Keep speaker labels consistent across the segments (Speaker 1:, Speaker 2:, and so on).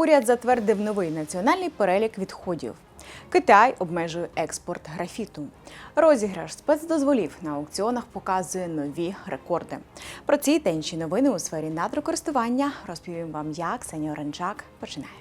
Speaker 1: Уряд затвердив новий національний перелік відходів. Китай обмежує експорт графіту. Розіграш спецдозволів на аукціонах показує нові рекорди. Про ці та інші новини у сфері надрокористування розповім вам я, Ксенія Оранчак. Починаємо.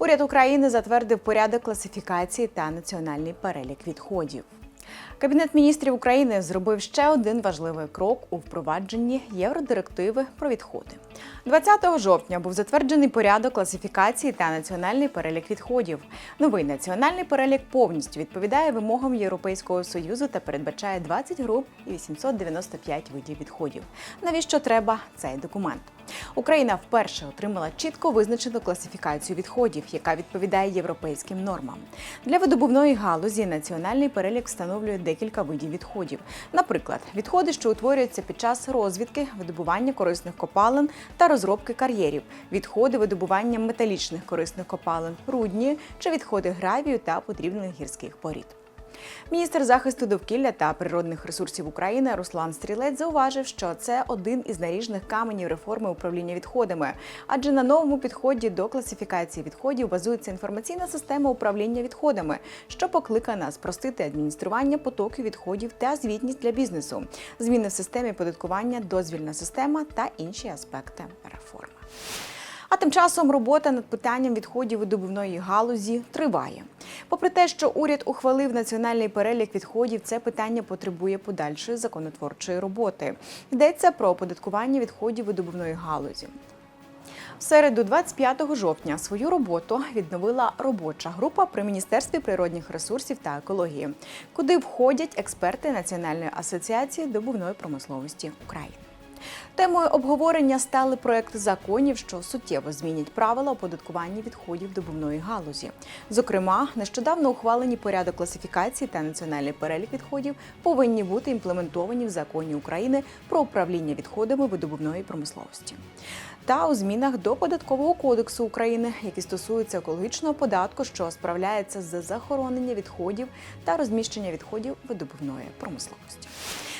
Speaker 1: Уряд України затвердив порядок класифікації та національний перелік відходів. Кабінет міністрів України зробив ще один важливий крок у впровадженні євродирективи про відходи. 20 жовтня був затверджений порядок класифікації та національний перелік відходів. Новий національний перелік повністю відповідає вимогам Європейського союзу та передбачає 20 груп і 895 видів відходів. Навіщо треба цей документ? Україна вперше отримала чітко визначену класифікацію відходів, яка відповідає європейським нормам. Для видобувної галузі національний перелік встановлює декілька видів відходів. Наприклад, відходи, що утворюються під час розвідки, видобування корисних копалин та розробки кар'єрів, відходи видобування металічних корисних копалин, рудні чи відходи гравію та подрібних гірських порід. Міністр захисту довкілля та природних ресурсів України Руслан Стрілець зауважив, що це один із наріжних каменів реформи управління відходами, адже на новому підході до класифікації відходів базується інформаційна система управління відходами, що покликана спростити адміністрування потоків відходів та звітність для бізнесу, зміни в системі податкування, дозвільна система та інші аспекти реформи. А тим часом робота над питанням відходів видобувної галузі триває. Попри те, що уряд ухвалив національний перелік відходів, це питання потребує подальшої законотворчої роботи. Йдеться про оподаткування відходів видобувної галузі. В середу, 25 жовтня, свою роботу відновила робоча група при міністерстві природних ресурсів та екології, куди входять експерти Національної асоціації добувної промисловості України. Темою обговорення стали проекти законів, що суттєво змінять правила оподаткування відходів добувної галузі. Зокрема, нещодавно ухвалені порядок класифікації та національний перелік відходів повинні бути імплементовані в законі України про управління відходами видобувної промисловості. Та у змінах до податкового кодексу України, які стосуються екологічного податку, що справляється з захоронення відходів та розміщення відходів видобувної промисловості.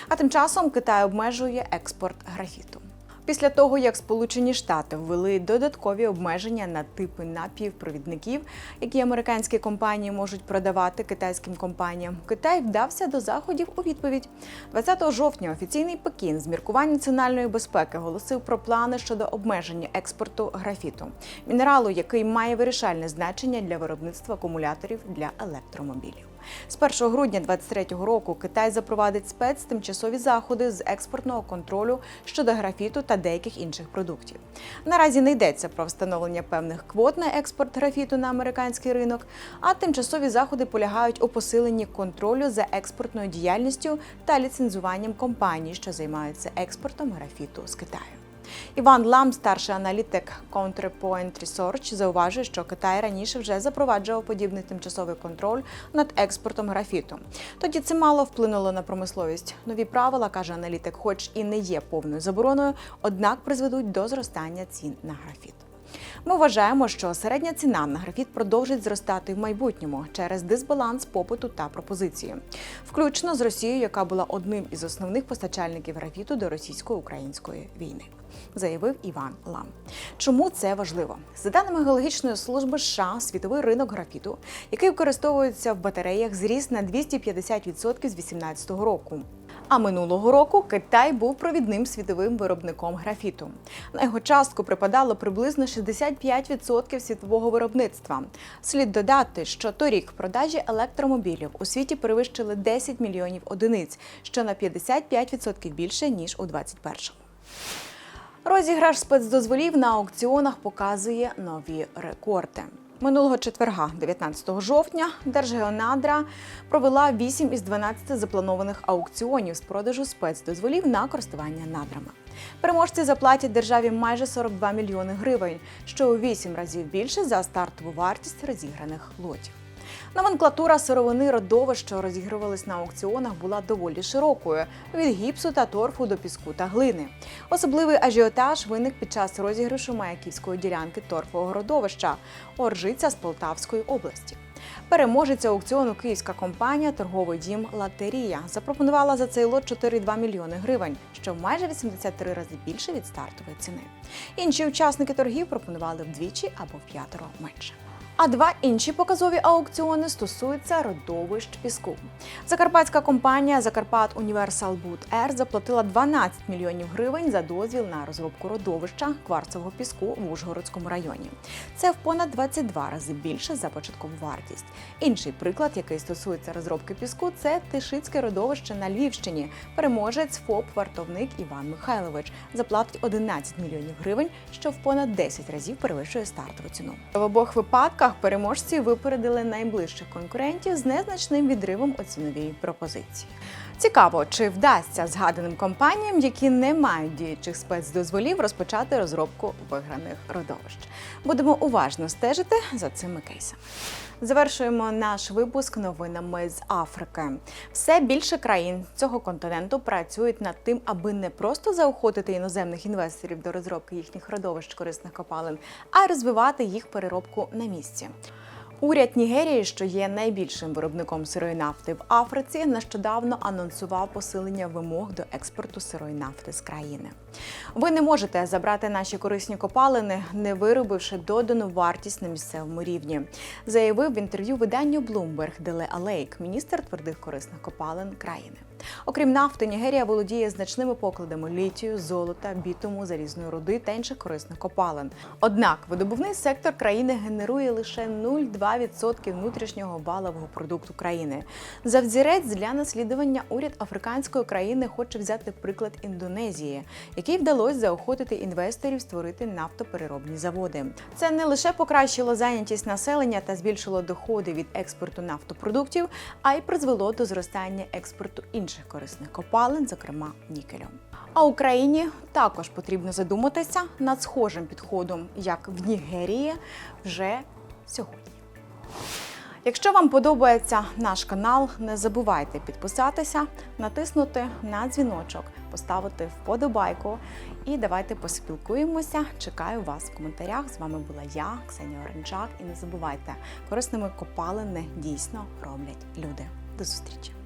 Speaker 1: А тим часом Китай обмежує експорт графіту. Після того, як Сполучені Штати ввели додаткові обмеження на типи напівпровідників, які американські компанії можуть продавати китайським компаніям, Китай вдався до заходів у відповідь. 20 жовтня офіційний Пекін з міркувань національної безпеки оголосив про плани щодо обмеження експорту графіту, мінералу, який має вирішальне значення для виробництва акумуляторів для електромобілів. З 1 грудня 2023 року Китай запровадить спецтимчасові заходи з експортного контролю щодо графіту та деяких інших продуктів. Наразі не йдеться про встановлення певних квот на експорт графіту на американський ринок, а тимчасові заходи полягають у посиленні контролю за експортною діяльністю та ліцензуванням компаній, що займаються експортом графіту з Китаю. Іван Лам, старший аналітик Counterpoint Research, зауважує, що Китай раніше вже запроваджував подібний тимчасовий контроль над експортом графіту. Тоді це мало вплинуло на промисловість. Нові правила, каже аналітик, хоч і не є повною забороною, однак призведуть до зростання цін на графіт. Ми вважаємо, що середня ціна на графіт продовжить зростати в майбутньому через дисбаланс попиту та пропозиції, включно з Росією, яка була одним із основних постачальників графіту до російсько-української війни. Заявив Іван Лам. Чому це важливо? За даними геологічної служби США, світовий ринок графіту, який використовується в батареях, зріс на 250% з 2018 року. А минулого року Китай був провідним світовим виробником графіту. На його частку припадало приблизно 65% світового виробництва. Слід додати, що торік продажі електромобілів у світі перевищили 10 мільйонів одиниць, що на 55% більше ніж у 2021-му. Розіграш спецдозволів на аукціонах показує нові рекорди. Минулого четверга, 19 жовтня, Держгеонадра провела 8 із 12 запланованих аукціонів з продажу спецдозволів на користування надрами. Переможці заплатять державі майже 42 мільйони гривень, що у 8 разів більше за стартову вартість розіграних лотів. Номенклатура сировини родовищ, що розігрувались на аукціонах, була доволі широкою від гіпсу та торфу до піску та глини. Особливий ажіотаж виник під час розіграшу маяківської ділянки торфового родовища Оржиця з Полтавської області. Переможець аукціону київська компанія торговий дім Латерія запропонувала за цей лот 4,2 мільйони гривень, що майже 83 рази більше від стартової ціни. Інші учасники торгів пропонували вдвічі або в п'ятеро менше. А два інші показові аукціони стосуються родовищ піску. Закарпатська компанія Закарпат Універсал Буд Р заплатила 12 мільйонів гривень за дозвіл на розробку родовища кварцевого піску в Ужгородському районі. Це в понад 22 рази більше за початкову вартість. Інший приклад, який стосується розробки піску, це Тишицьке родовище на Львівщині. Переможець ФОП вартовник Іван Михайлович заплатить 11 мільйонів гривень, що в понад 10 разів перевищує стартову ціну. В обох випадках переможці випередили найближчих конкурентів з незначним відривом у ціновій пропозиції. Цікаво, чи вдасться згаданим компаніям, які не мають діючих спецдозволів, розпочати розробку виграних родовищ. Будемо уважно стежити за цими кейсами. Завершуємо наш випуск новинами з Африки. Все більше країн цього континенту працюють над тим, аби не просто заохотити іноземних інвесторів до розробки їхніх родовищ корисних копалин, а розвивати їх переробку на місці. Уряд Нігерії, що є найбільшим виробником сирої нафти в Африці, нещодавно анонсував посилення вимог до експорту сирої нафти з країни. Ви не можете забрати наші корисні копалини, не виробивши додану вартість на місцевому рівні, заявив в інтерв'ю виданню Bloomberg Деле Алейк, міністр твердих корисних копалин країни. Окрім нафти, Нігерія володіє значними покладами літію, золота, бітуму, залізної руди та інших корисних копалин. Однак видобувний сектор країни генерує лише 0,2% внутрішнього валового продукту країни. За взірець для наслідування уряд африканської країни хоче взяти приклад Індонезії, який вдалося заохотити інвесторів створити нафтопереробні заводи. Це не лише покращило зайнятість населення та збільшило доходи від експорту нафтопродуктів, а й призвело до зростання експорту інших корисних копалин, зокрема нікелю. А Україні також потрібно задуматися над схожим підходом, як в Нігерії, вже сьогодні. Якщо вам подобається наш канал, не забувайте підписатися, натиснути на дзвіночок, поставити вподобайку і давайте поспілкуємося. Чекаю вас в коментарях. З вами була я, Ксенія Оренчак. І не забувайте, корисними копалини дійсно роблять люди. До зустрічі!